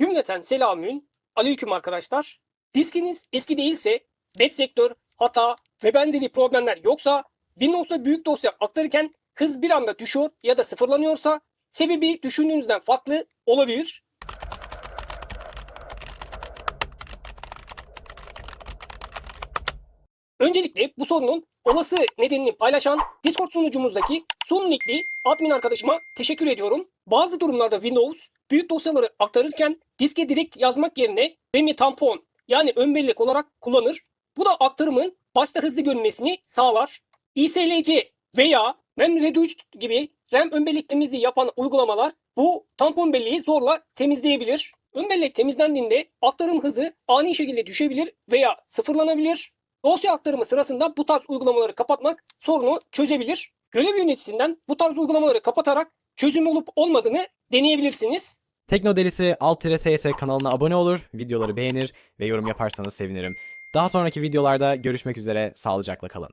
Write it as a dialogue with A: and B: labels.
A: Cümleten selamün. Aleyküm arkadaşlar. Diskiniz eski değilse, bed sektör, hata ve benzeri problemler yoksa, Windows'ta büyük dosya aktarırken hız bir anda düşüyor ya da sıfırlanıyorsa, sebebi düşündüğünüzden farklı olabilir. Öncelikle bu sorunun olası nedenini paylaşan Discord sunucumuzdaki Sun admin arkadaşıma teşekkür ediyorum. Bazı durumlarda Windows büyük dosyaları aktarırken diske direkt yazmak yerine RAM'i tampon yani ön bellek olarak kullanır. Bu da aktarımın başta hızlı görünmesini sağlar. ISLC veya RAM Reduced gibi RAM ön bellek temizliği yapan uygulamalar bu tampon belleği zorla temizleyebilir. Ön bellek temizlendiğinde aktarım hızı ani şekilde düşebilir veya sıfırlanabilir. Dosya aktarımı sırasında bu tarz uygulamaları kapatmak sorunu çözebilir. Görev yöneticisinden bu tarz uygulamaları kapatarak çözüm olup olmadığını deneyebilirsiniz.
B: Teknodelisi Alt-SS kanalına abone olur, videoları beğenir ve yorum yaparsanız sevinirim. Daha sonraki videolarda görüşmek üzere, sağlıcakla kalın.